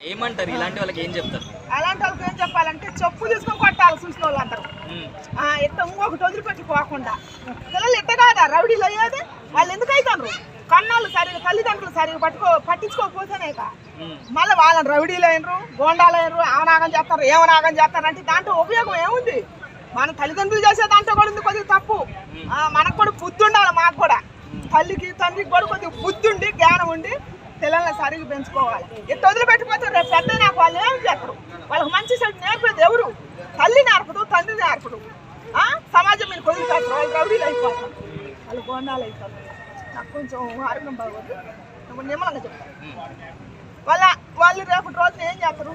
ఏమంటారు? ఇలాంటి వాళ్ళకి ఏం చెప్తారు? అలాంటి వాళ్ళకి ఏం చెప్పాలంటే చెప్పు తీసుకొని కొట్టాలి చూసిన వాళ్ళు ఆ, ఇట్ట ఇంకొకటి వదిలిపెట్టి పోకుండా పిల్లలు ఇట్ట కాదా? రౌడీలు అయ్యేది? వాళ్ళు ఎందుకు అవుతారు కన్నాళ్ళు సరిగా తల్లిదండ్రులు సరిగా పట్టుకో పట్టించుకోకపోతేనేక ఉమ్, మళ్ళీ వాళ్ళని రౌడీలు అయినరు గోండాలు అయినరు ఏమనాగం చేస్తారు ఏమనాగం చేస్తారు అంటే దాంట్లో ఉపయోగం ఏముంది? మన తల్లిదండ్రులు చేసే దాంట్లో కూడా ఉంది కొద్దిగా తప్పు. ఆ, మనకు కూడా బుద్ధి ఉండాలి మాకు కూడా. తల్లికి తండ్రికి కూడా కొద్దిగా బుద్ధి ఉండి జ్ఞానం ఉండి పిల్లల్ని సరిగ్గా పెంచుకోవాలి. ఇట్ట వదిలిపెట్టిపోతే రేపు పెద్ద నాకు వాళ్ళు ఏం చేస్తారు? వాళ్ళకి మంచి సెట్ నేర్పేది ఎవరు? తల్లి నేర్పడు తండ్రి నేర్పడు సమాజం మీరు వదిలిపెట్టరు వాళ్ళు రౌడీలు అయిపోతారు. వాళ్ళు బోనాలు అయిపోతారు. నాకు కొంచెం ఆరోగ్యం బాగోదు. నిమ్మలంగా చెప్తాను వాళ్ళ వాళ్ళు రేపటి రోజున ఏం చేస్తారు?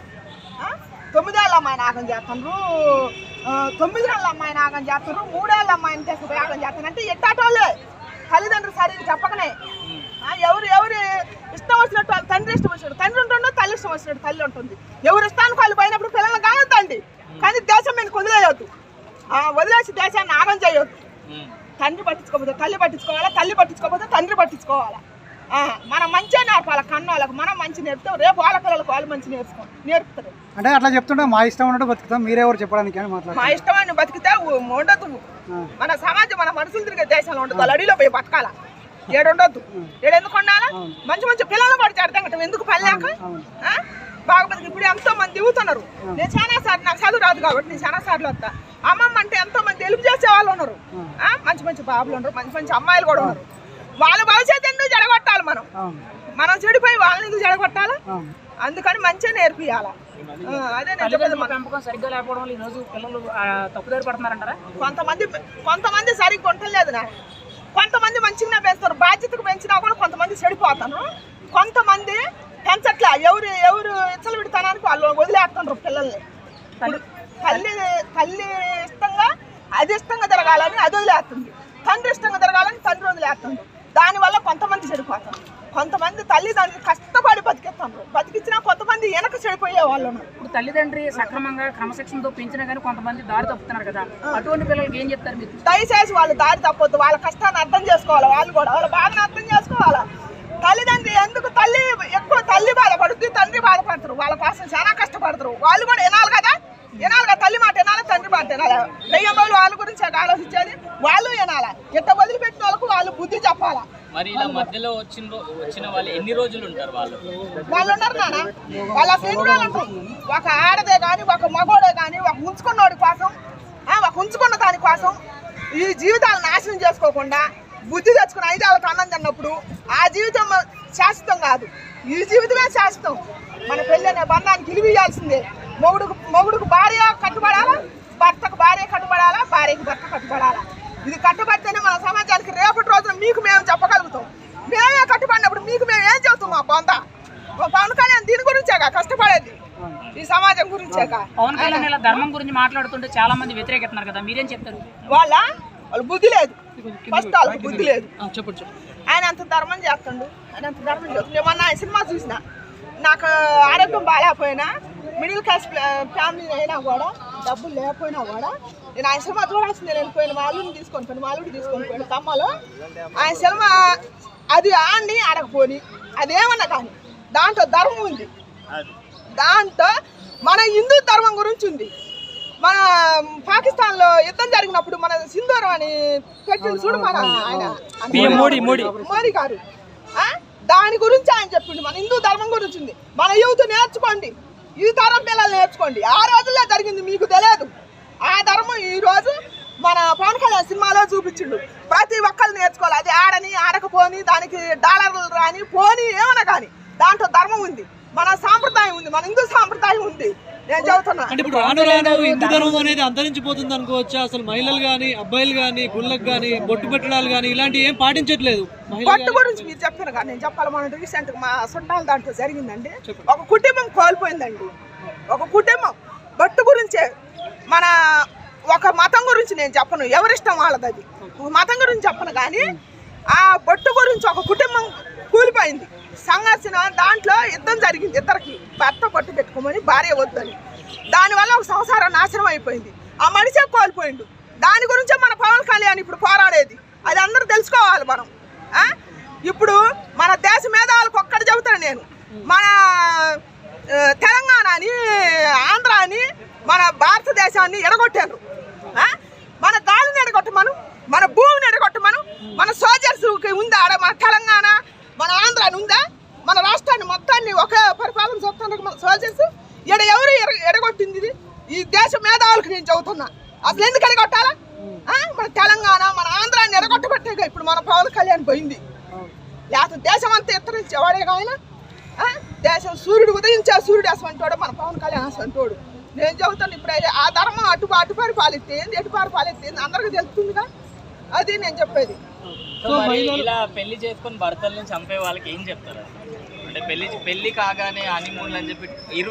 తొమ్మిదేళ్ళ అమ్మాయి నాగం చేస్తారు. తొమ్మిది రోజుల అమ్మాయి నాగం చేస్తారు. మూడేళ్ళ అమ్మాయిని తెచ్చి యాగం చేస్తారు. అంటే ఎట్టాటోళ్ళే తల్లిదండ్రులు సరిగ్గా చెప్పకనే ఆ, ఎవరు ఎవరు ఇష్టం వచ్చినట్టు వాళ్ళ తండ్రి ఇష్టం వచ్చినట్టు తండ్రి ఉంటుండో తల్లి ఇష్టం వచ్చినట్టు తల్లి ఉంటుంది. ఎవరు ఇష్టానికి వాళ్ళు పోయినప్పుడు పిల్లల్ని కానొద్దండి. కానీ దేశం మీకు వదిలేయొద్దు ఆ, వదిలేసి దేశాన్ని ఆగం చేయొద్దు. తండ్రి పట్టించుకోకపోతే తల్లి పట్టించుకోవాలా తల్లి పట్టించుకోకపోతే తండ్రి పట్టించుకోవాలా? ఆ, మనం మంచిగా నేర్పాలి కన్నోళ్ళకి? మనం మంచి నేర్పుతాం రేపు వాళ్ళ పిల్లలకు వాళ్ళు మంచి నేర్చుకో నేర్పుతారు. అంటే అట్లా చెప్తుంటే మా ఇష్టం ఉన్నట్టు బతుకుతాం మీరెవరు చెప్పడానికి అని మా మాట్లాడుతున్నారు ఇష్టమైన బతికితే ఉండదు మన సమాజం మన మనుషులు తిరిగే దేశంలో ఉండదు అడిలో పోయి బతకాల? ఏడుండొద్దు. ఏడు ఎందుకు ఉండాలా మంచి మంచి పిల్లలు పడి చేడతాం ఎందుకు పల్లాక ఆ? బాగా బతికి ఇప్పుడు ఎంతో మంది దిగుతున్నారు. నేను చాలా సార్లు నాకు చదువు రాదు కాబట్టి నేను చాలా సార్లు వస్తా. అమ్మమ్మ అంటే ఎంతో మంది తెలుపు చేసే వాళ్ళు ఉన్నారు. ఆ? మంచి మంచి బాబులు ఉన్నారు మంచి మంచి అమ్మాయిలు కూడా ఉన్నారు. వాళ్ళ భవిష్యత్తు ఎందుకు జడగొట్టాలి మనం? మనం చెడిపోయి వాళ్ళని ఎందుకు జడగొట్టాలా? అందుకని మంచిగా నేర్పియాల. కొంతమంది కొంతమంది సరిగ్గా ఉండలేదు నా కొంతమంది మంచిగానే పెంచుతారు బాధ్యతకు పెంచినా కూడా కొంతమంది చెడిపోతాను కొంతమంది పెంచట్లే. ఎవరు ఎవరు ఇచ్చలు పెడతానానికి వాళ్ళు వదిలేస్తున్నారు పిల్లల్ని. తల్లి తల్లి ఇష్టంగా అది ఇష్టంగా జరగాలని అది వదిలేస్తుంది. తండ్రి ఇష్టంగా జరగాలని తండ్రి వదిలేస్తుంది. దానివల్ల కొంతమంది చెడిపోతారు. కొంతమంది తల్లిదండ్రులు కష్టపడి బతికిస్తున్నారు. బతికించినా కొంతమంది వెనక చెడిపోయే వాళ్ళు తల్లిదండ్రి సక్రమంగా క్రమశిక్షణతో పెంచినా కానీ కొంతమంది దారి తప్పుతున్నారు కదా. అటువంటి పిల్లలకి ఏం చెప్తారు మీరు? దయచేసి వాళ్ళు దారి తప్పొద్దు. వాళ్ళ కష్టాన్ని అర్థం చేసుకోవాలి వాళ్ళు కూడా. వాళ్ళ బాధను అర్థం చేసుకోవాలా? తల్లిదండ్రి ఎందుకు తల్లి ఎక్కువ తల్లి బాధపడుద్ది తండ్రి బాధపడతారు? వాళ్ళ కోసం చాలా కష్టపడతారు. వాళ్ళు కూడా వినాలి కదా? వినాలి కదా? తల్లి మాట వినాలి? తండ్రి మాట వినాలి? దయ్యం వాళ్ళు వాళ్ళ గురించి ఆలోచించేది వాళ్ళు వినాలి? ఎట్ట వదిలిపెట్టిన వాళ్ళకు వాళ్ళు బుద్ధి చెప్పాలా? మరి ఇలా మధ్యలో వచ్చిన వచ్చిన వాళ్ళు ఎన్ని రోజులు ఉంటారు వాళ్ళు? వాళ్ళు ఉన్నారు నాన్న. వాళ్ళ ఫ్రెండ్ ఒక ఆడదే కానీ ఒక మగోడే కానీ ఒక ఉంచుకున్నోడి కోసం ఒక ఉంచుకున్న దాని కోసం ఈ జీవితాలు నాశనం చేసుకోకుండా బుద్ధి తెచ్చుకుని ఐదేళ్ళకి అన్నం తిన్నప్పుడు ఆ జీవితం శాశ్వతం కాదు. ఈ జీవితమే శాశ్వతం. మన పెళ్ళి బంధానికి ఇలివియాల్సిందే. మొగుడుకు మొగుడుకు భార్య కట్టుబడాలా? భర్తకు భార్య కట్టుబడాలా? భార్యకి భర్త కట్టుబడాలా? ఇది కట్టుబడితేనే మన సమాజానికి రేపటి రోజున మీకు మేము చెప్పగలుగుతాం మేమే కట్టుబడినప్పుడు మీకు మేము ఏం చెబుతాం మా బొంద. పవన్ కళ్యాణ్ దీని గురించేగా కష్టపడేది. ఈ సమాజం గురించేగా పవన్ కళ్యాణ్ ఇలా ధర్మం గురించి మాట్లాడుతుంటే చాలా మంది వ్యతిరేకిస్తున్నారు కదా మీరేం చెప్తారు? వాళ్ళ వాళ్ళ బుద్ధి లేదు. ఫస్ట్ వాళ్ళకి బుద్ధి లేదు. చెప్పండి చెప్పండి. ఆయన అంత ధర్మం చేస్తుండు. ఆయన అంత ధర్మం చేస్తుండు. ఏమన్నా ఆయన సినిమా చూసిన? నాకు ఆరోగ్యం బాగాలేకపోయినా మిడిల్ క్లాస్ ఫ్యామిలీ అయినా కూడా డబ్బులు లేకపోయినా కూడా నేను ఆయన సినిమా చూడాల్సిందే. నేను పోయిన వాళ్ళని తీసుకొని పోయిన వాళ్ళని తీసుకొని పోయిన తమ్మలో ఆయన సినిమా అది ఆడిని ఆడకపోని అదేమన్నా కానీ దాంట్లో ధర్మం ఉంది. దాంట్లో మన హిందూ ధర్మం గురించి ఉంది. మన పాకిస్తాన్లో యుద్ధం జరిగినప్పుడు మన సింధూరం అని పెట్టిండు చూడు మన ఆయన. మోడీ గారు? దాని గురించి ఆయన చెప్పిండు. మన హిందూ ధర్మం గురించి ఉంది. మన యూత్ నేర్చుకోండి. ఈ తరం పిల్లలు నేర్చుకోండి? ఆ రోజుల్లో జరిగింది మీకు తెలియదు. ఆ ధర్మం ఈ రోజు మన పవన్ కళ్యాణ్ సినిమాలో చూపించిండు. ప్రతి ఒక్కరు నేర్చుకోవాలి. అది ఆడని ఆడకపోని దానికి డాలర్లు రాని పోని ఏమన్నా కానీ దాంట్లో ధర్మం ఉంది. మన సాంప్రదాయం ఉంది. మన హిందూ సాంప్రదాయం ఉంది. నేను చెబుతున్నా. అంటే ఇప్పుడు రాను రాను హిందూ ధర్మం అనేది అంతరించిపోతుంది అనుకోవచ్చా? అసలు మహిళలు కానీ అబ్బాయిలు కానీ గుళ్ళకు కానీ బొట్టు పెట్టడాలు కానీ ఇలాంటివి ఏం పాటించట్లేదు పట్టు గురించి మీరు చెప్పారు కదా నేను చెప్పాలి మన రీసెంట్ మా చుట్టాల దాంట్లో జరిగిందండి. ఒక కుటుంబం కోల్పోయిందండి. ఒక కుటుంబం బట్టు గురించే మన గురించి నేను చెప్పను. ఎవరిష్టం వాళ్ళది అది. మతం గురించి చెప్పను కానీ ఆ బొట్టు గురించి ఒక కుటుంబం కూలిపోయింది. సంఘర్షణ దాంట్లో యుద్ధం జరిగింది. ఇద్దరికి భర్త బొట్టు పెట్టుకోమని భార్య వద్దని. దానివల్ల ఒక సంసారం నాశనం అయిపోయింది. ఆ మనిషే కోల్పోయిండు. దాని గురించే మన పవన్ కళ్యాణ్ ఇప్పుడు పోరాడేది. అది అందరూ తెలుసుకోవాలి మనం. ఇప్పుడు మన దేశ మీద వాళ్ళకి ఒక్కటి చెబుతాను నేను. మన తెలంగాణ అని ఆంధ్ర అని మన భారతదేశాన్ని ఎడగొట్టారు. మన గాలిని ఎడగొట్టమను మన భూమిని ఎడగొట్టమను మన సోల్జర్స్ ఉందా ఆడ? మన తెలంగాణ మన ఆంధ్రాని ఉందా? మన రాష్ట్రాన్ని మొత్తాన్ని ఒక పరిపాలన చూస్తున్నారు మన సోల్జర్స్ ఇక్కడ ఎవరు ఎడ- ఎడగొట్టింది ఇది? ఈ దేశ మేధావులకు నేను చదువుతున్నా అసలు ఎందుకు ఎడగొట్టాలా? మన తెలంగాణ మన ఆంధ్రాన్ని ఎడగొట్టబట్టే ఇప్పుడు మన పవన్ కళ్యాణ్ పోయింది. లేకపోతే దేశం అంతా ఎత్తరించేవాడే ఆయన? దేశం సూర్యుడు ఉదయించే సూర్యుడు అసంటోడు మన పవన్ కళ్యాణ్ అసంటోడు నేను చెబుతాను ఇప్పుడు అయితే ఆ ధర్మం అటు అటు పరిపాలిస్తే ఏంది? ఎటు పరిపాలిస్తే ఏంది? అందరికీ తెలుస్తుందిగా. అది నేను చెప్పేది. ఇలా పెళ్ళి చేసుకొని భర్తల్ని చంపే వాళ్ళకి ఏం చెప్తారు? అంటే పెళ్ళి పెళ్ళి కాగానే హనీమూన్ అని చెప్పి